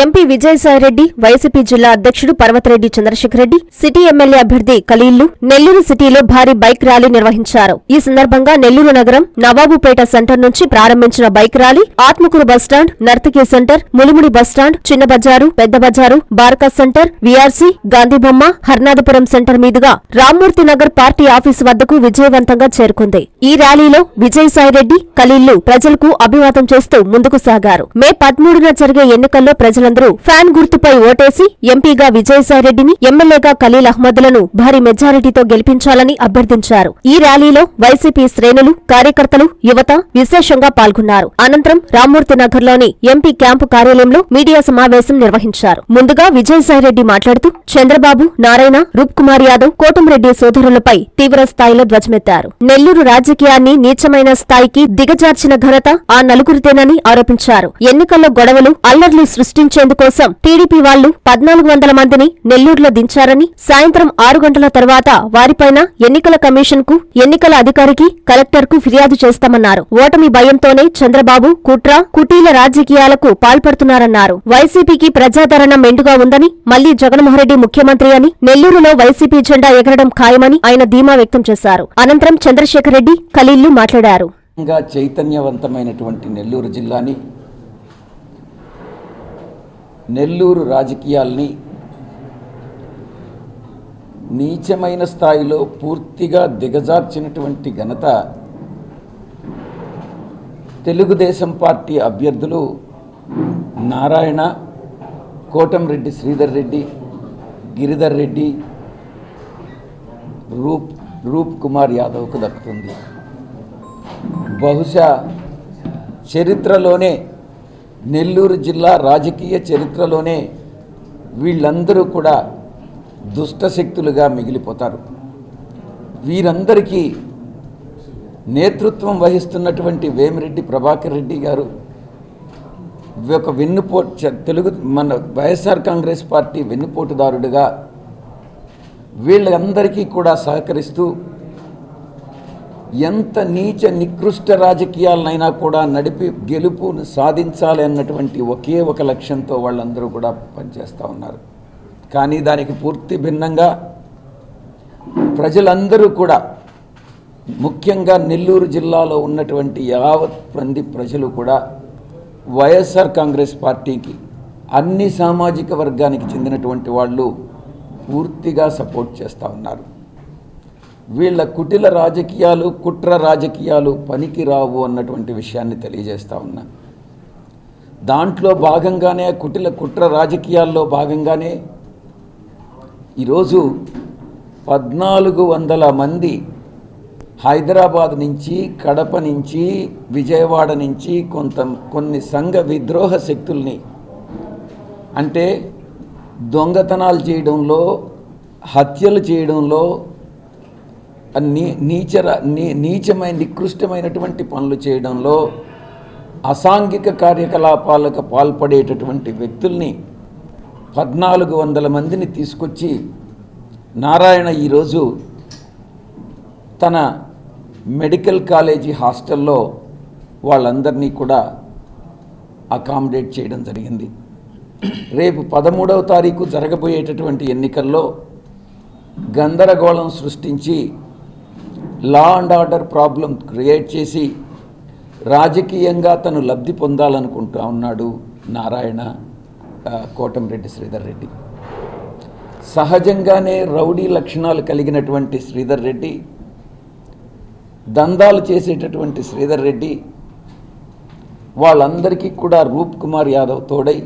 MP Vijayasai Reddy YCP జిల్లా అధ్యక్షుడు Parvathareddy Chandrasekhar Reddy city MLA అభ్యర్థి ఖలీల్లు నెల్లూరు సిటీలో భారీ బైక్ ర్యాలీ నిర్వహించారు. ఈ సందర్భంగా నెల్లూరు నగరం నవాబుపేట సెంటర్ నుంచి ప్రారంభించిన bike rally Atmakur bus stand Nartaki centre Mulumudi bus stand చిన్న బజారు పెద్ద బజారు బార్కా సెంటర్ వీఆర్సీ గాంధీబొమ్మ హర్నాథపురం సెంటర్ మీదుగా రామ్మూర్తి నగర్ పార్టీ ఆఫీసు వద్దకు విజయవంతంగా చేరుకుంది. ఈ ర్యాలీలో విజయసాయిరెడ్డి ఖలీల్లు ప్రజలకు అభివాదం చేస్తూ ముందుకు సాగారు. మే పదమూడున జరిగే ఎన్నికల్లో ప్రజలందరూ ఫ్యాన్ గుర్తుపై ఓటేసి ఎంపీగా విజయసాయిరెడ్డిని ఎమ్మెల్యేగా ఖలీల్ అహ్మద్లను భారీ మెజారిటీతో గెలిపించాలని అభ్యర్థించారు. ఈ ర్యాలీలో వైసీపీ శ్రేణులు కార్యకర్తలు యువత విశేషంగా పాల్గొన్నారు. అనంతరం రామ్మూర్తి నగర్లోని ఎంపీ క్యాంపు కార్యాలయంలో మీడియా సమావేశం నిర్వహించారు. ముందుగా విజయసాయిరెడ్డి మాట్లాడుతూ చంద్రబాబు నారాయణ రూప్ కుమార్ యాదవ్ కోటంరెడ్డి సోదరులపై తీవ్ర స్థాయిలో ధ్వజమెత్తారు. నెల్లూరు రాజకీయాన్ని నీచమైన స్థాయికి దిగజార్చిన ఘనత ఆ నలుగురితేనని ఆరోపించారు. ఎన్నికల్లో గొడవలు అల్లర్లు సృష్టించేందుకోసం టీడీపీ వాళ్ళు పద్నాలుగు వందల మందిని నెల్లూరులో దించారని సాయంత్రం ఆరు గంటల తర్వాత వారిపైన ఎన్నికల కమిషన్కు ఎన్నికల అధికారికి కలెక్టర్కు ఫిర్యాదు చేస్తామన్నారు. ఓటమి భయంతోనే చంద్రబాబు కుట్ర కుటీల రాజకీయాలకు పాల్పడుతున్నారన్నారు. వైసీపీకి ప్రజాదరణ మెండుగా ఉందని మళ్ళీ జగన్మోహన్రెడ్డి ముఖ్యమంత్రి అని నెల్లూరులో వైసీపీ జెండా ఎగరడం ఖాయమని ఆయన ధీమా వ్యక్తం చేశారు. అనంతరం చంద్రశేఖర్ రెడ్డి ఖలీల్లు మాట్లాడారు. చైతన్యవంతమైనటువంటి నెల్లూరు జిల్లాని నెల్లూరు రాజకీయాల్ని నీచమైన స్థాయిలో పూర్తిగా దిగజార్చినటువంటి ఘనత తెలుగుదేశం పార్టీ అభ్యర్థులు నారాయణ కోటంరెడ్డి శ్రీధర్ రెడ్డి గిరిధర్ రెడ్డి రూప్ రూప్ కుమార్ యాదవ్కు దక్కుతుంది. బహుశా చరిత్రలోనే నెల్లూరు జిల్లా రాజకీయ చరిత్రలోనే వీళ్ళందరూ కూడా దుష్టశక్తులుగా మిగిలిపోతారు. వీరందరికీ నేతృత్వం వహిస్తున్నటువంటి వేమిరెడ్డి ప్రభాకర్ రెడ్డి గారు ఒక వెన్నుపోటు తెలుగు మన వైఎస్ఆర్ కాంగ్రెస్ పార్టీ వెన్నుపోటుదారుడిగా వీళ్ళందరికీ కూడా సహకరిస్తూ ఎంత నీచ నికృష్ట రాజకీయాలనైనా కూడా నడిపి గెలుపును సాధించాలి అన్నటువంటి ఒకే ఒక లక్ష్యంతో వాళ్ళందరూ కూడా పనిచేస్తూ ఉన్నారు. కానీ దానికి పూర్తి భిన్నంగా ప్రజలందరూ కూడా ముఖ్యంగా నెల్లూరు జిల్లాలో ఉన్నటువంటి యావత్ మంది ప్రజలు కూడా వైఎస్ఆర్ కాంగ్రెస్ పార్టీకి అన్ని సామాజిక వర్గానికి చెందినటువంటి వాళ్ళు పూర్తిగా సపోర్ట్ చేస్తూ ఉన్నారు. వీళ్ళ కుటిల రాజకీయాలు కుట్ర రాజకీయాలు పనికి రావు అన్నటువంటి విషయాన్ని తెలియజేస్తా ఉన్నా. దాంట్లో భాగంగానే కుటిల కుట్ర రాజకీయాల్లో భాగంగానే ఈరోజు పద్నాలుగు వందల మంది హైదరాబాద్ నుంచి కడప నుంచి విజయవాడ నుంచి కొంత కొన్ని సంఘ విద్రోహ శక్తుల్ని అంటే దొంగతనాలు చేయడంలో హత్యలు చేయడంలో నీ నీచర నీ నీచమైన నికృష్టమైనటువంటి పనులు చేయడంలో అసాంఘిక కార్యకలాపాలకు పాల్పడేటటువంటి వ్యక్తుల్ని పద్నాలుగు వందల మందిని తీసుకొచ్చి నారాయణ ఈరోజు తన మెడికల్ కాలేజీ హాస్టల్లో వాళ్ళందరినీ కూడా అకామిడేట్ చేయడం జరిగింది. రేపు పదమూడవ తారీఖు జరగబోయేటటువంటి ఎన్నికల్లో గందరగోళం సృష్టించి law and order problem create చేసి రాజకీయంగా తను లబ్ధి పొందాలనుకుంటా ఉన్నాడు నారాయణ ఆ, కోటంరెడ్డి శ్రీధర్ రెడ్డి. సహజంగానే రౌడీ లక్షణాలు కలిగినటువంటి శ్రీధర్ రెడ్డి దందాలు చేసేటటువంటి శ్రీధర్ రెడ్డి వాళ్ళందరికీ కూడా రూప్ కుమార్ యాదవ్ తోడై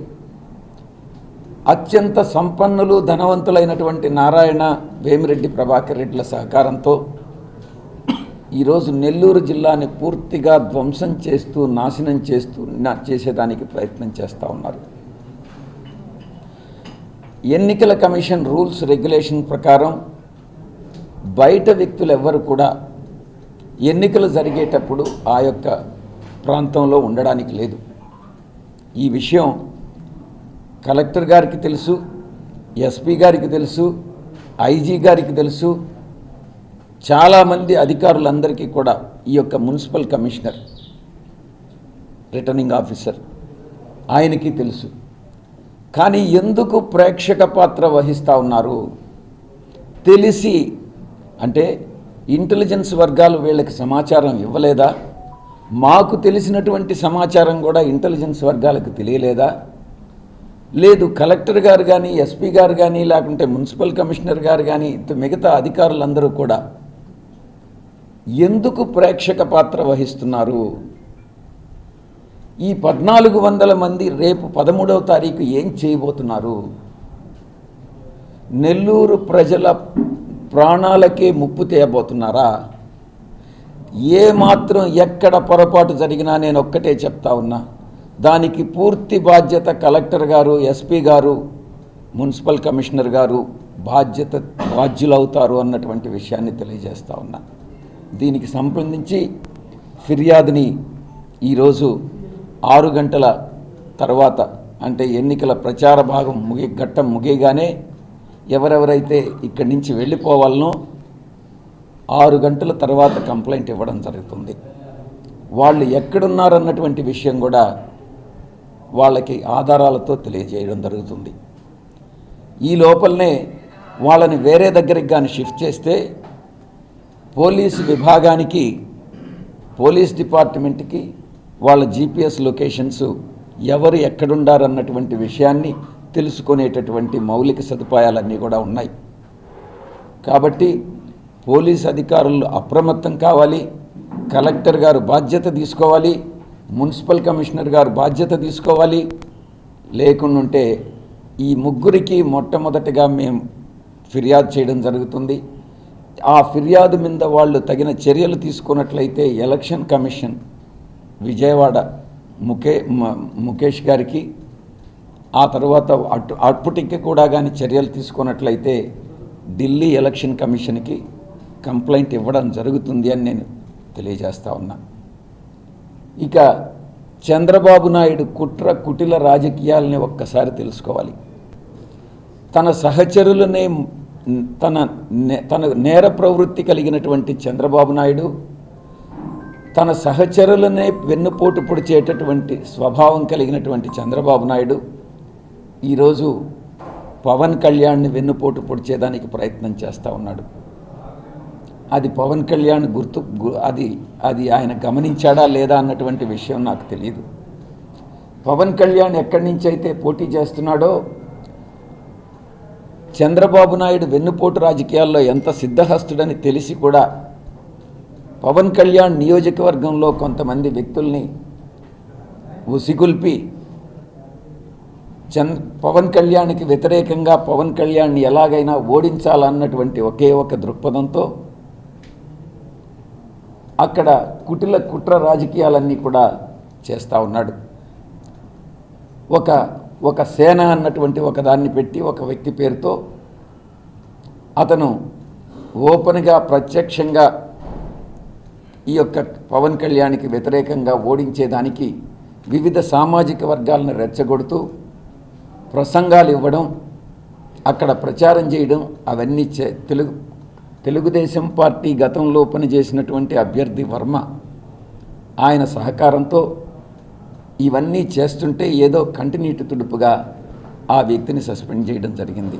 అత్యంత సంపన్నులు ధనవంతులైనటువంటి నారాయణ వేమిరెడ్డి ప్రభాకర్ రెడ్డిల సహకారంతో ఈరోజు నెల్లూరు జిల్లాని పూర్తిగా ధ్వంసం చేస్తూ నాశనం చేస్తూ నా- చేసేదానికి ప్రయత్నం చేస్తూ ఉన్నారు. ఎన్నికల కమిషన్ రూల్స్ రెగ్యులేషన్ ప్రకారం బయట వ్యక్తులు ఎవ్వరు కూడా ఎన్నికలు జరిగేటప్పుడు ఆ యొక్క ప్రాంతంలో ఉండడానికి లేదు. ఈ విషయం కలెక్టర్ గారికి తెలుసు ఎస్పీ గారికి తెలుసు ఐజీ గారికి తెలుసు చాలామంది అధికారులందరికీ కూడా ఈ యొక్క మున్సిపల్ కమిషనర్ రిటర్నింగ్ ఆఫీసర్ ఆయనకి తెలుసు. కానీ ఎందుకు ప్రేక్షక పాత్ర వహిస్తూ ఉన్నారు? తెలిసి అంటే ఇంటెలిజెన్స్ వర్గాలు వీళ్ళకి సమాచారం ఇవ్వలేదా? మాకు తెలిసినటువంటి సమాచారం కూడా ఇంటెలిజెన్స్ వర్గాలకు తెలియలేదా? లేదు కలెక్టర్ గారు కానీ ఎస్పీ గారు కానీ లేకుంటే మున్సిపల్ కమిషనర్ గారు కానీ మిగతా అధికారులందరూ కూడా ఎందుకు ప్రేక్షక పాత్ర వహిస్తున్నారు? ఈ పద్నాలుగు వందల మంది రేపు పదమూడవ తారీఖు ఏం చేయబోతున్నారు? నెల్లూరు ప్రజల ప్రాణాలకే ముప్పు తేయబోతున్నారా? ఏ మాత్రం ఎక్కడ పొరపాటు జరిగినా నేను ఒక్కటే చెప్తా ఉన్నా. దానికి పూర్తి బాధ్యత కలెక్టర్ గారు ఎస్పీ గారు మున్సిపల్ కమిషనర్ గారు బాధ్యత బాధ్యులవుతారు అన్నటువంటి విషయాన్ని తెలియజేస్తా ఉన్నా. దీనికి సంబంధించి ఫిర్యాదుని ఈరోజు ఆరు గంటల తర్వాత అంటే ఎన్నికల ప్రచార భాగం ముగి ఘట్టం ముగియగానే ఎవరెవరైతే ఇక్కడి నుంచి వెళ్ళిపోవాలనో ఆరు గంటల తర్వాత కంప్లైంట్ ఇవ్వడం జరుగుతుంది. వాళ్ళు ఎక్కడున్నారన్నటువంటి విషయం కూడా వాళ్ళకి ఆధారాలతో తెలియజేయడం జరుగుతుంది. ఈ లోపలనే వాళ్ళని వేరే దగ్గరికి కానీ షిఫ్ట్ చేస్తే పోలీసు విభాగానికి పోలీస్ డిపార్ట్మెంట్కి వాళ్ళ జీపీఎస్ లొకేషన్స్ ఎవరు ఎక్కడుండారన్నటువంటి విషయాన్ని తెలుసుకునేటటువంటి మౌలిక సదుపాయాలన్నీ కూడా ఉన్నాయి. కాబట్టి పోలీస్ అధికారులు అప్రమత్తం కావాలి కలెక్టర్ గారు బాధ్యత తీసుకోవాలి మున్సిపల్ కమిషనర్ గారు బాధ్యత తీసుకోవాలి. లేకుండుంటే ఈ ముగ్గురికి మొట్టమొదటిగా మేము ఫిర్యాదు చేయడం జరుగుతుంది. ఆ ఫిర్యాదు మీద వాళ్ళు తగిన చర్యలు తీసుకున్నట్లయితే ఎలక్షన్ కమిషన్ విజయవాడ ముకే ముఖేష్ గారికి ఆ తర్వాత అటు అప్పటికి కూడా కానీ చర్యలు తీసుకున్నట్లయితే ఢిల్లీ ఎలక్షన్ కమిషన్కి కంప్లైంట్ ఇవ్వడం జరుగుతుంది అని నేను తెలియజేస్తా ఉన్నా. ఇక చంద్రబాబు నాయుడు కుట్ర కుటిల రాజకీయాలని ఒక్కసారి తెలుసుకోవాలి. తన సహచరులనే తన నే- తన నేర ప్రవృత్తి కలిగినటువంటి చంద్రబాబు నాయుడు తన సహచరులనే వెన్నుపోటు పొడిచేటటువంటి స్వభావం కలిగినటువంటి చంద్రబాబు నాయుడు ఈరోజు పవన్ కళ్యాణ్ని వెన్నుపోటు పొడిచేదానికి ప్రయత్నం చేస్తూ ఉన్నాడు. అది పవన్ కళ్యాణ్ గుర్తు అది అది ఆయన గమనించాడా లేదా అన్నటువంటి విషయం నాకు తెలియదు పవన్ కళ్యాణ్ ఎక్కడి నుంచి అయితే పోటీ చేస్తున్నాడో చంద్రబాబు నాయుడు వెన్నుపోటు రాజకీయాల్లో ఎంత సిద్ధహస్తుడని తెలిసి కూడా పవన్ కళ్యాణ్ నియోజకవర్గంలో కొంతమంది వ్యక్తుల్ని ఉసిగుల్పి చంద్ పవన్ కళ్యాణ్కి వ్యతిరేకంగా పవన్ కళ్యాణ్ని ఎలాగైనా ఓడించాలన్నటువంటి ఒకే ఒక దృక్పథంతో అక్కడ కుటిల కుట్ర రాజకీయాలన్నీ కూడా చేస్తూ ఉన్నాడు. ఒక ఒక సేన అన్నటువంటి ఒక దాన్ని పెట్టి ఒక వ్యక్తి పేరుతో అతను ఓపెన్గా ప్రత్యక్షంగా ఈ యొక్క పవన్ కళ్యాణ్కి వ్యతిరేకంగా ఓడించేదానికి వివిధ సామాజిక వర్గాలను రెచ్చగొడుతూ ప్రసంగాలు ఇవ్వడం అక్కడ ప్రచారం చేయడం అవన్నీ చే తెలుగు తెలుగుదేశం పార్టీ గతంలో పనిచేసినటువంటి అభ్యర్థి వర్మ ఆయన సహకారంతో ఇవన్నీ చేస్తుంటే ఏదో కంటినీటి తుడుపుగా ఆ వ్యక్తిని సస్పెండ్ చేయడం జరిగింది.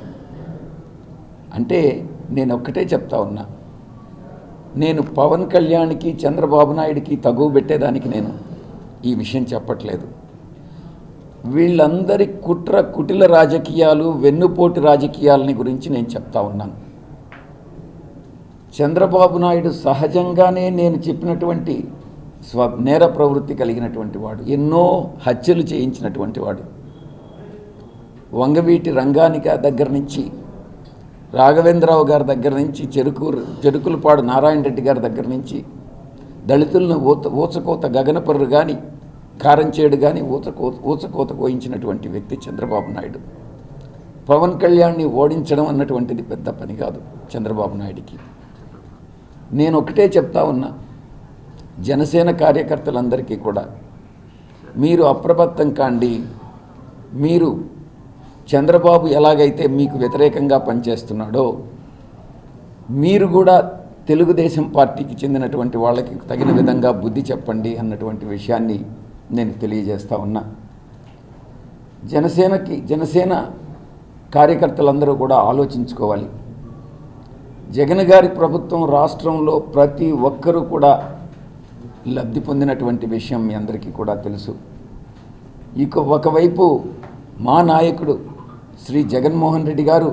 అంటే నేను ఒక్కటే చెప్తా ఉన్నా. నేను పవన్ కళ్యాణ్కి చంద్రబాబు నాయుడికి తగువ పెట్టేదానికి నేను ఈ విషయం చెప్పట్లేదు. వీళ్ళందరి కుట్ర కుటిల రాజకీయాలు వెన్నుపోటు రాజకీయాలని గురించి నేను చెప్తా ఉన్నాను. చంద్రబాబు నాయుడు సహజంగానే నేను చెప్పినటువంటి స్వ నేర ప్రవృత్తి కలిగినటువంటి వాడు ఎన్నో హత్యలు చేయించినటువంటి వాడు. వంగవీటి రంగానిక దగ్గర నుంచి రాఘవేంద్రరావు గారి దగ్గర నుంచి చెరుకు చెరుకులపాడు నారాయణ రెడ్డి గారి దగ్గర నుంచి దళితులను ఊత ఊచకోత గగనపర్రు కానీ కారంచేడు కానీ ఊచకో ఊచకోత కోయించినటువంటి వ్యక్తి చంద్రబాబు నాయుడు. పవన్ కళ్యాణ్ని ఓడించడం అన్నటువంటిది పెద్ద పని కాదు చంద్రబాబు నాయుడికి. నేను ఒకటే చెప్తా ఉన్నా జనసేన కార్యకర్తలందరికీ కూడా మీరు అప్రమత్తం కాండి. మీరు చంద్రబాబు ఎలాగైతే మీకు వ్యతిరేకంగా పనిచేస్తున్నాడో మీరు కూడా తెలుగుదేశం పార్టీకి చెందినటువంటి వాళ్ళకి తగిన విధంగా బుద్ధి చెప్పండి అన్నటువంటి విషయాన్ని నేను తెలియజేస్తా ఉన్నా. జనసేనకి జనసేన కార్యకర్తలందరూ కూడా ఆలోచించుకోవాలి. జగన్ గారి ప్రభుత్వం రాష్ట్రంలో ప్రతి ఒక్కరూ కూడా లబ్ధి పొందినటువంటి విషయం మీ అందరికీ కూడా తెలుసు. ఇక ఒకవైపు మా నాయకుడు శ్రీ జగన్మోహన్ రెడ్డి గారు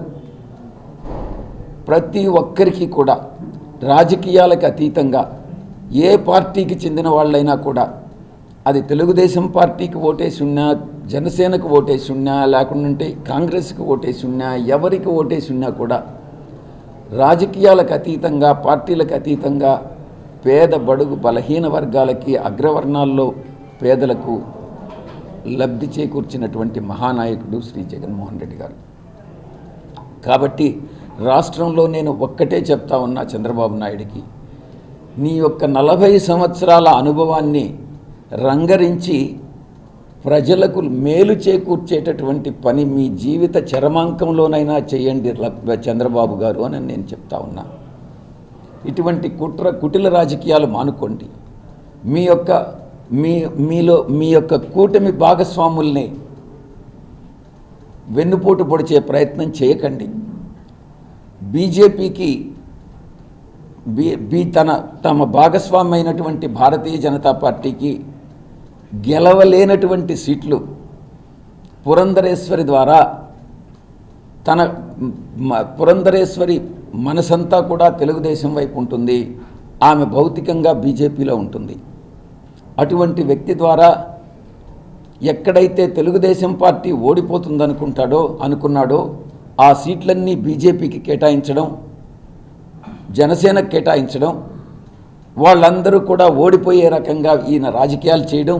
ప్రతి ఒక్కరికి కూడా రాజకీయాలకు అతీతంగా ఏ పార్టీకి చెందిన వాళ్ళైనా కూడా అది తెలుగుదేశం పార్టీకి ఓటేసి ఉన్నా జనసేనకు ఓటేసి ఉన్నా లేకుంటే కాంగ్రెస్కి ఓటేసి ఉన్నా ఎవరికి ఓటేసి ఉన్నా కూడా రాజకీయాలకు అతీతంగా పార్టీలకు అతీతంగా పేద బడుగు బలహీన వర్గాలకి అగ్రవర్ణాల్లో పేదలకు లబ్ధి చేకూర్చినటువంటి మహానాయకుడు శ్రీ జగన్మోహన్ రెడ్డి గారు. కాబట్టి రాష్ట్రంలో నేను ఒక్కటే చెప్తా ఉన్నా చంద్రబాబు నాయుడికి నీ యొక్క నలభై సంవత్సరాల అనుభవాన్ని రంగరించి ప్రజలకు మేలు చేకూర్చేటటువంటి పని మీ జీవిత చరమాంకంలోనైనా చేయండి చంద్రబాబు గారు అని నేను చెప్తా ఉన్నా. ఇటువంటి కుట్ర కుటిల రాజకీయాలు మానుకోండి. మీ యొక్క మీ మీలో మీ యొక్క కూటమి భాగస్వాముల్ని వెన్నుపోటు పొడిచే ప్రయత్నం చేయకండి. బీజేపీకి బీ బీ తన తమ భాగస్వామ్యమైనటువంటి భారతీయ జనతా పార్టీకి గెలవలేనటువంటి సీట్లు పురంధరేశ్వరి ద్వారా తన పురంధరేశ్వరి మనసంతా కూడా తెలుగుదేశం వైపు ఉంటుంది. ఆమె భౌతికంగా బీజేపీలో ఉంటుంది. అటువంటి వ్యక్తి ద్వారా ఎక్కడైతే తెలుగుదేశం పార్టీ ఓడిపోతుందనుకుంటాడో అనుకున్నాడో ఆ సీట్లన్నీ బీజేపీకి కేటాయించడం జనసేనకు కేటాయించడం వాళ్ళందరూ కూడా ఓడిపోయే రకంగా ఈయన రాజకీయాలు చేయడం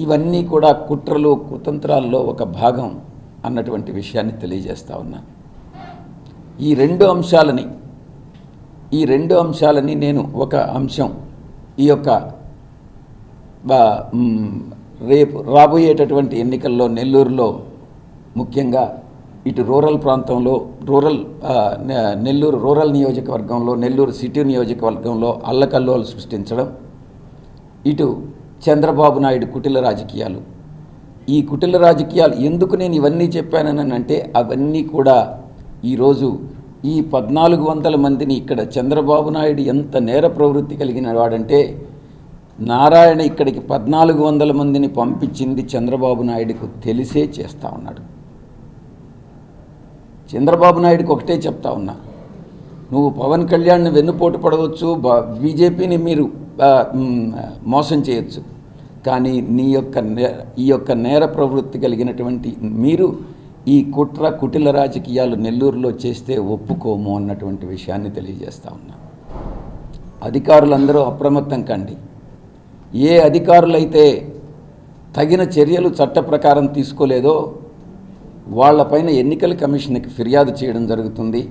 ఇవన్నీ కూడా కుట్రలు కుతంత్రాల్లో ఒక భాగం అన్నటువంటి విషయాన్ని తెలియజేస్తా ఉన్నా. ఈ రెండు అంశాలని ఈ రెండు అంశాలని నేను ఒక అంశం ఈ యొక్క రేపు రాబోయేటటువంటి ఎన్నికల్లో నెల్లూరులో ముఖ్యంగా ఇటు రూరల్ ప్రాంతంలో రూరల్ నెల్లూరు రూరల్ నియోజకవర్గంలో నెల్లూరు సిటీ నియోజకవర్గంలో అల్లకల్లోలు సృష్టించడం ఇటు చంద్రబాబు నాయుడు కుటిల రాజకీయాలు. ఈ కుటిల రాజకీయాలు ఎందుకు నేను ఇవన్నీ చెప్పానని అంటే అవన్నీ కూడా ఈరోజు ఈ పద్నాలుగు వందల మందిని ఇక్కడ చంద్రబాబు నాయుడు ఎంత నేర ప్రవృత్తి కలిగిన వాడంటే నారాయణ ఇక్కడికి పద్నాలుగు వందల మందిని పంపించింది చంద్రబాబు నాయుడుకు తెలిసే చేస్తా ఉన్నాడు. చంద్రబాబు నాయుడుకి ఒకటే చెప్తా ఉన్నా. నువ్వు పవన్ కళ్యాణ్ని వెన్నుపోటు పడవచ్చు బ- బీజేపీని మీరు మోసం చేయొచ్చు. కానీ నీ యొక్క నే- ఈ యొక్క నేర ప్రవృత్తి కలిగినటువంటి మీరు ఈ కుట్ర కుటిల రాజకీయాలు నెల్లూరులో చేస్తే ఒప్పుకోము అన్నటువంటి విషయాన్ని తెలియజేస్తా ఉన్నా. అధికారులందరూ అప్రమత్తం కండి. ఏ అధికారులైతే తగిన చర్యలు చట్ట ప్రకారం తీసుకోలేదో వాళ్ళపైన ఎన్నికల కమిషన్కి ఫిర్యాదు చేయడం జరుగుతుంది.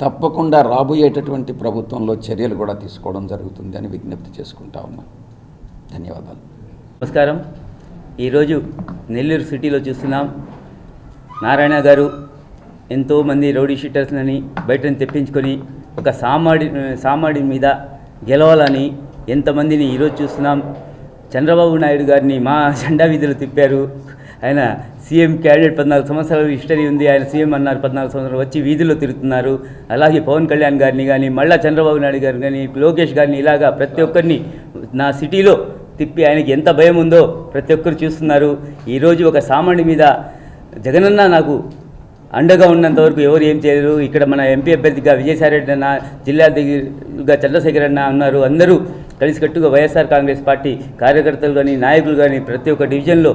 తప్పకుండా రాబోయేటటువంటి ప్రభుత్వంలో చర్యలు కూడా తీసుకోవడం జరుగుతుంది అని విజ్ఞప్తి చేసుకుంటా ఉన్నా. ధన్యవాదాలు. నమస్కారం. ఈరోజు నెల్లూరు సిటీలో చూస్తున్నాం. నారాయణ గారు ఎంతోమంది రౌడీ షీటర్స్ని బయటని తెప్పించుకొని ఒక సామాడి సామాడి మీద గెలవాలని ఎంతమందిని ఈరోజు చూస్తున్నాం. చంద్రబాబు నాయుడు గారిని మా జెండా వీధిలో తిప్పారు. ఆయన సీఎం క్యాండిడేట్ పద్నాలుగు సంవత్సరాలు హిస్టరీ ఉంది. ఆయన సీఎం అన్నారు పద్నాలుగు సంవత్సరాలు వచ్చి వీధుల్లో తిరుగుతున్నారు. అలాగే పవన్ కళ్యాణ్ గారిని కానీ మళ్ళా చంద్రబాబు నాయుడు గారిని కానీ లోకేష్ గారిని ఇలాగా ప్రతి ఒక్కరిని నా సిటీలో తిప్పి ఆయనకి ఎంత భయం ఉందో ప్రతి ఒక్కరు చూస్తున్నారు. ఈరోజు ఒక సామాన్య మీద జగనన్న నాకు అండగా ఉన్నంత వరకు ఎవరు ఏం చేయలేరు ఇక్కడ మన ఎంపీ అభ్యర్థిగా విజయసాయిరెడ్డి అన్న జిల్లా అధ్యక్షులుగా చంద్రశేఖర్ అన్న ఉన్నారు. అందరూ కలిసికట్టుగా వైఎస్ఆర్ కాంగ్రెస్ పార్టీ కార్యకర్తలు కానీ నాయకులు కానీ ప్రతి ఒక్క డివిజన్లో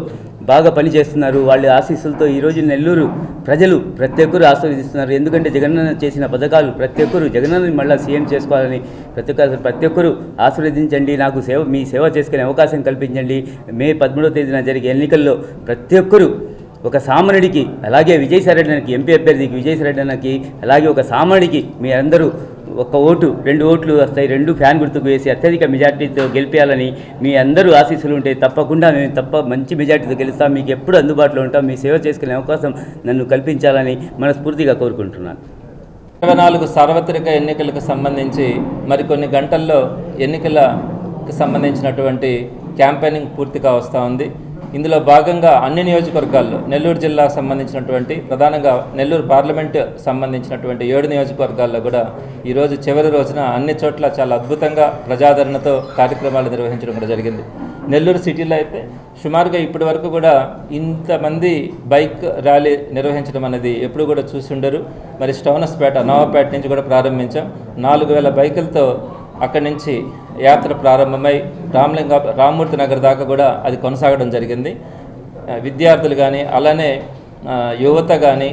బాగా పనిచేస్తున్నారు. వాళ్ళ ఆశీస్సులతో ఈరోజు నెల్లూరు ప్రజలు ప్రతి ఒక్కరు ఆశీర్వదిస్తున్నారు. ఎందుకంటే జగనన్న చేసిన పథకాలు ప్రతి ఒక్కరు జగనన్నని మళ్ళీ సీఎం చేసుకోవాలని ప్రతి ఒక్క ప్రతి ఒక్కరు ఆశీర్వదించండి. నాకు సేవ మీ సేవ చేసుకునే అవకాశం కల్పించండి. మే పదమూడవ తేదీన జరిగే ఎన్నికల్లో ప్రతి ఒక్కరు ఒక సామాన్యుడికి అలాగే విజయసాయిరెడ్డికి ఎంపీ అభ్యర్థికి విజయసాయిరెడ్డికి అలాగే ఒక సామాన్యుడికి మీ అందరూ ఒక ఓటు రెండు ఓట్లు వస్తాయి రెండు ఫ్యాన్ గుర్తుకు వేసి అత్యధిక మెజార్టీతో గెలిపేయాలని మీ అందరూ ఆశీస్సులు ఉంటే తప్పకుండా మేము తప్ప మంచి మెజార్టీతో గెలుస్తాం మీకు ఎప్పుడు అందుబాటులో ఉంటాం మీ సేవ చేసుకునే అవకాశం నన్ను కల్పించాలని మనస్ఫూర్తిగా కోరుకుంటున్నాను. ఇరవై నాలుగు సార్వత్రిక ఎన్నికలకు సంబంధించి మరికొన్ని గంటల్లో ఎన్నికలకు సంబంధించినటువంటి క్యాంపెయినింగ్ పూర్తిగా వస్తూ ఉంది. ఇందులో భాగంగా అన్ని నియోజకవర్గాల్లో నెల్లూరు జిల్లాకు సంబంధించినటువంటి ప్రధానంగా నెల్లూరు పార్లమెంట్ సంబంధించినటువంటి ఏడు నియోజకవర్గాల్లో కూడా ఈరోజు చివరి రోజున అన్ని చోట్ల చాలా అద్భుతంగా ప్రజాదరణతో కార్యక్రమాలు నిర్వహించడం కూడా జరిగింది. నెల్లూరు సిటీలో అయితే సుమారుగా ఇప్పటి వరకు కూడా ఇంతమంది బైక్ ర్యాలీ నిర్వహించడం అనేది ఎప్పుడు కూడా చూస్తుండరు మరి స్టౌనస్పేట నవాపేట నుంచి కూడా ప్రారంభించాం. నాలుగు వేల బైకులతో అక్కడి నుంచి యాత్ర ప్రారంభమై రామలింగ రామ్మూర్తి నగర్ దాకా కూడా అది కొనసాగడం జరిగింది. విద్యార్థులు కానీ అలానే యువత కానీ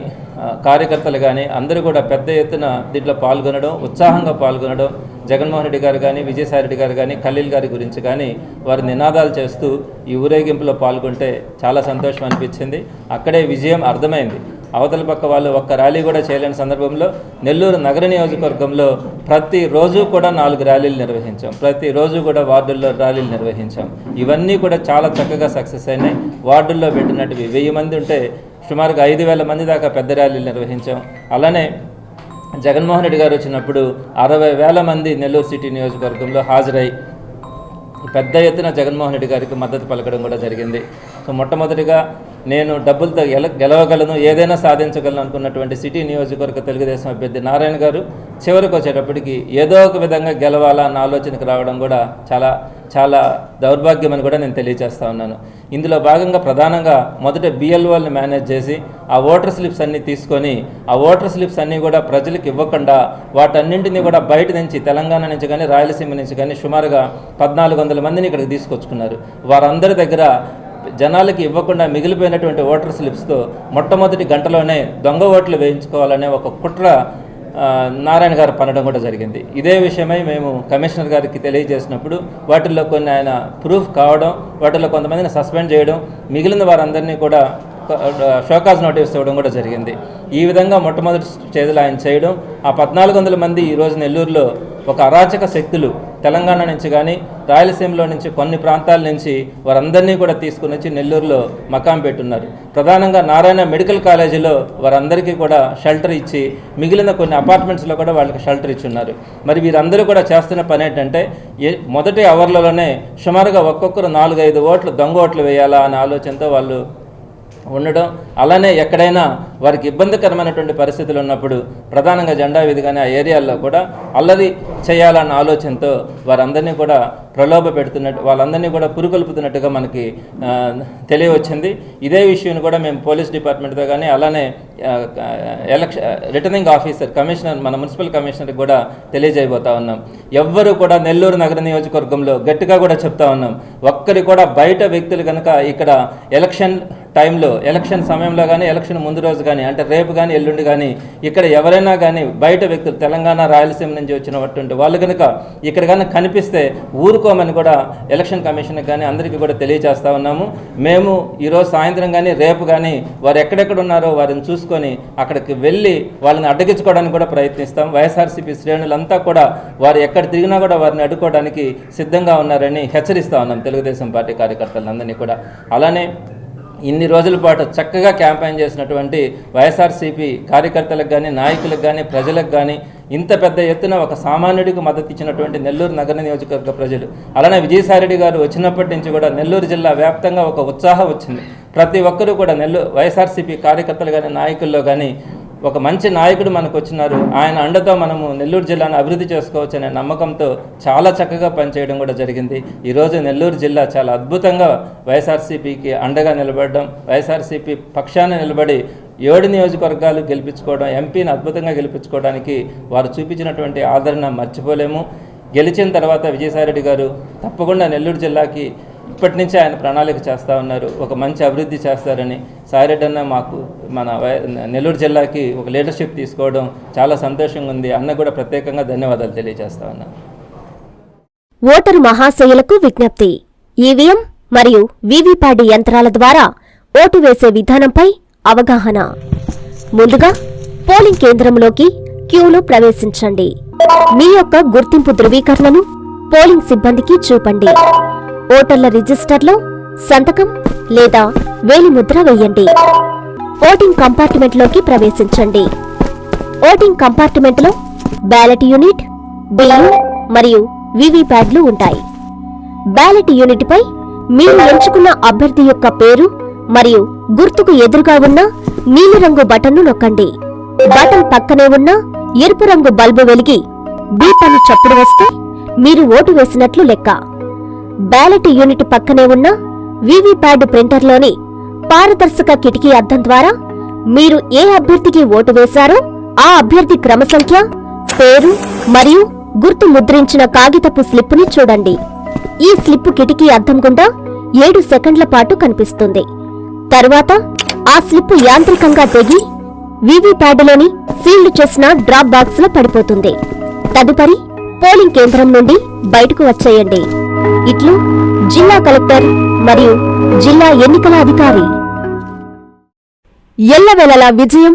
కార్యకర్తలు కానీ అందరూ కూడా పెద్ద ఎత్తున దీంట్లో పాల్గొనడం ఉత్సాహంగా పాల్గొనడం జగన్మోహన్ రెడ్డి గారు కానీ విజయసాయి రెడ్డి గారు కానీ ఖలీల్ గారి గురించి కానీ వారు నినాదాలు చేస్తూ ఈ ఊరేగింపులో పాల్గొంటే చాలా సంతోషం అనిపించింది. అక్కడే విజయం అర్థమైంది. అవతల పక్క వాళ్ళు ఒక్క ర్యాలీ కూడా చేయలేని సందర్భంలో నెల్లూరు నగర నియోజకవర్గంలో ప్రతిరోజు కూడా నాలుగు ర్యాలీలు నిర్వహించాం. ప్రతిరోజు కూడా వార్డుల్లో ర్యాలీలు నిర్వహించాం. ఇవన్నీ కూడా చాలా చక్కగా సక్సెస్ అయినాయి. వార్డుల్లో పెట్టినట్టువి వెయ్యి మంది ఉంటే సుమారుగా ఐదు వేల మంది దాకా పెద్ద ర్యాలీలు నిర్వహించాం. అలానే జగన్మోహన్ రెడ్డి గారు వచ్చినప్పుడు అరవై వేల మంది నెల్లూరు సిటీ నియోజకవర్గంలో హాజరై పెద్ద ఎత్తున జగన్మోహన్ రెడ్డి గారికి మద్దతు పలకడం కూడా జరిగింది. సో మొట్టమొదటిగా నేను డబ్బులతో గెల గెలవగలను ఏదైనా సాధించగలను అనుకున్నటువంటి సిటీ నియోజకవర్గ తెలుగుదేశం అభ్యర్థి నారాయణ గారు చివరికి వచ్చేటప్పటికి ఏదో ఒక విధంగా గెలవాలా అన్న ఆలోచనకు రావడం కూడా చాలా చాలా దౌర్భాగ్యమని కూడా నేను తెలియజేస్తా ఉన్నాను. ఇందులో భాగంగా ప్రధానంగా మొదట బిఎల్ఓల్ని మేనేజ్ చేసి ఆ ఓటర్ స్లిప్స్ అన్నీ తీసుకొని ఆ ఓటర్ స్లిప్స్ అన్నీ కూడా ప్రజలకు ఇవ్వకుండా వాటన్నింటినీ కూడా బయట నుంచి తెలంగాణ నుంచి కానీ రాయలసీమ నుంచి కానీ సుమారుగా పద్నాలుగు వందల మందిని ఇక్కడికి తీసుకొచ్చుకున్నారు. వారందరి దగ్గర జనాలకి ఇవ్వకుండా మిగిలిపోయినటువంటి ఓటర్ స్లిప్స్తో మొట్టమొదటి గంటలోనే దొంగ ఓట్లు వేయించుకోవాలనే ఒక కుట్ర నారాయణ గారు పనడం కూడా జరిగింది. ఇదే విషయమై మేము కమిషనర్ గారికి తెలియజేసినప్పుడు వాటిల్లో కొన్ని ఆయన ప్రూఫ్ కావడం వాటిల్లో కొంతమందిని సస్పెండ్ చేయడం మిగిలిన వారందరినీ కూడా షోకాజ్ నోటీస్ ఇవ్వడం కూడా జరిగింది. ఈ విధంగా మొట్టమొదటి చేతులు ఆయన చేయడం ఆ పద్నాలుగు వందల మంది ఈరోజు నెల్లూరులో ఒక అరాచక శక్తులు తెలంగాణ నుంచి కానీ రాయలసీమలో నుంచి కొన్ని ప్రాంతాల నుంచి వారందరినీ కూడా తీసుకుని వచ్చి నెల్లూరులో మకాం పెట్టున్నారు. ప్రధానంగా నారాయణ మెడికల్ కాలేజీలో వారందరికీ కూడా షెల్టర్ ఇచ్చి మిగిలిన కొన్ని అపార్ట్మెంట్స్లో కూడా వాళ్ళకి షెల్టర్ ఇచ్చున్నారు. మరి వీరందరూ కూడా చేస్తున్న పని ఏంటంటే మొదటి అవర్లలోనే సుమారుగా ఒక్కొక్కరు నాలుగైదు ఓట్లు దొంగ ఓట్లు వేయాలా అనే ఆలోచనతో వాళ్ళు ఉండడం అలానే ఎక్కడైనా వారికి ఇబ్బందికరమైనటువంటి పరిస్థితులు ఉన్నప్పుడు ప్రధానంగా జెండా వీధి కానీ ఆ ఏరియాల్లో కూడా అల్లరి చేయాలన్న ఆలోచనతో వారందరినీ కూడా ప్రలోభ పెడుతున్నట్టు వాళ్ళందరినీ కూడా పురుకొల్పుతున్నట్టుగా మనకి తెలియవచ్చింది. ఇదే విషయం కూడా మేము పోలీస్ డిపార్ట్మెంట్తో కానీ అలానే ఎలక్షన్ రిటర్నింగ్ ఆఫీసర్ కమిషనర్ మన మున్సిపల్ కమిషనర్కి కూడా తెలియజేయబోతా ఉన్నాం. ఎవ్వరు కూడా నెల్లూరు నగర నియోజకవర్గంలో గట్టిగా కూడా చెప్తా ఉన్నాం. ఒక్కరి కూడా బయట వ్యక్తులు కనుక ఇక్కడ ఎలక్షన్ టైంలో ఎలక్షన్ సమయంలో కానీ ఎలక్షన్ ముందు రోజు కానీ అంటే రేపు కానీ ఎల్లుండి కానీ ఇక్కడ ఎవరైనా కానీ బయట వ్యక్తులు తెలంగాణ రాయలసీమ నుంచి వచ్చినటువంటి వాళ్ళు కనుక ఇక్కడ కానీ కనిపిస్తే ఊరుకోమని కూడా ఎలక్షన్ కమిషన్కి కానీ అందరికీ కూడా తెలియజేస్తా ఉన్నాము. మేము ఈరోజు సాయంత్రం కానీ రేపు కానీ వారు ఎక్కడెక్కడ ఉన్నారో వారిని చూసుకొని అక్కడికి వెళ్ళి వాళ్ళని అడ్డగించుకోవడానికి కూడా ప్రయత్నిస్తాం. వైఎస్ఆర్సీపీ శ్రేణులంతా కూడా వారు ఎక్కడ తిరిగినా కూడా వారిని అడ్డుకోవడానికి సిద్ధంగా ఉన్నారని హెచ్చరిస్తా ఉన్నాం. తెలుగుదేశం పార్టీ కార్యకర్తలందరినీ కూడా. అలానే ఇన్ని రోజుల పాటు చక్కగా క్యాంపెయిన్ చేసినటువంటి వైఎస్ఆర్సీపీ కార్యకర్తలకు కానీ నాయకులకు కానీ ప్రజలకు కానీ ఇంత పెద్ద ఎత్తున ఒక సామాన్యుడికి మద్దతు ఇచ్చినటువంటి నెల్లూరు నగర నియోజకవర్గ ప్రజలు. అలానే విజయసాయిరెడ్డి గారు వచ్చినప్పటి నుంచి కూడా నెల్లూరు జిల్లా వ్యాప్తంగా ఒక ఉత్సాహం వచ్చింది. ప్రతి ఒక్కరూ కూడా నెల్లూరు వైఎస్ఆర్సీపీ కార్యకర్తలు కానీ నాయకుల్లో కానీ ఒక మంచి నాయకుడు మనకు వచ్చినారు ఆయన అండతో మనము నెల్లూరు జిల్లాను అభివృద్ధి చేసుకోవచ్చు అనే నమ్మకంతో చాలా చక్కగా పనిచేయడం కూడా జరిగింది. ఈరోజు నెల్లూరు జిల్లా చాలా అద్భుతంగా వైఎస్ఆర్సీపీకి అండగా నిలబడడం వైఎస్ఆర్సీపీ పక్షాన నిలబడి ఏడు నియోజకవర్గాలు గెలిపించుకోవడం ఎంపీని అద్భుతంగా గెలిపించుకోవడానికి వారు చూపించినటువంటి ఆదరణ మర్చిపోలేము. గెలిచిన తర్వాత విజయసాయిరెడ్డి గారు తప్పకుండా నెల్లూరు జిల్లాకి ఇప్పటి నుంచి ఆయన ప్రణాళిక చేస్తూ ఉన్నారు. ఒక మంచి అభివృద్ధి చేస్తారని. సాయిరెడ్డి అన్న మాకు మన నెల్లూరు జిల్లాకి ఒక లీడర్షిప్ తీసుకోవడం చాలా సంతోషంగా ఉంది. అన్న కూడా ప్రత్యేకంగా ధన్యవాదాలు తెలియజేస్తా ఉన్నాను ఓటరు మహాశయులకు విజ్ఞప్తి. ఈవీఎం మరియు వీవీప్యాడి యంత్రాల ద్వారా ఓటు వేసే విధానంపై అవగాహన. ముందుగా పోలింగ్ కేంద్రంలోకి క్యూలో ప్రవేశించండి. మీ యొక్క గుర్తింపు ధృవీకరణను పోలింగ్ సిబ్బందికి చూపండి. ఓటర్ల రిజిస్టర్లో సంతకం లేదా వేలిముద్ర వేయండి. ఓటింగ్ కంపార్ట్మెంట్లోకి ప్రవేశించండి. ఓటింగ్ కంపార్ట్మెంట్లో బ్యాలెట్ యూనిట్ బిల్లు మరియు వివిప్యాడ్లు ఉంటాయి. బ్యాలెట్ యూనిట్పై మీరు ఎంచుకున్న అభ్యర్థి యొక్క పేరు మరియు గుర్తుకు ఎదురుగా ఉన్న నీలిరంగు బటన్ను నొక్కండి. బటన్ పక్కనే ఉన్న ఎరుపు రంగు బల్బు వెలిగి బీప్ అని చప్పుడు వస్తే మీరు ఓటు వేసినట్లు లెక్క. బ్యాలెట్ యూనిట్ పక్కనే ఉన్న వివిప్యాడ్ ప్రింటర్లోని పారదర్శక కిటికీ అద్దం ద్వారా మీరు ఏ అభ్యర్థికి ఓటు వేశారో ఆ అభ్యర్థి క్రమ సంఖ్య పేరు మరియు గుర్తు ముద్రించిన కాగితపు స్లిప్పుని చూడండి. ఈ స్లిప్పు కిటికీ అద్దం గుండా ఏడు సెకండ్ల పాటు కనిపిస్తుంది. తరువాత ఆ స్లిప్పు యాంత్రికంగా తెగి వివిప్యాడ్లోని సీల్డ్ చేసిన డ్రాప్ బాక్స్లో పడిపోతుంది. తదుపరి పోలింగ్ కేంద్రం నుండి బయటకు వచ్చేయండి. ఇట్లు జిల్లా కలెక్టర్ మరియు జిల్లా ఎన్నికల అధికారి. ఎల్లవేళలా విజయం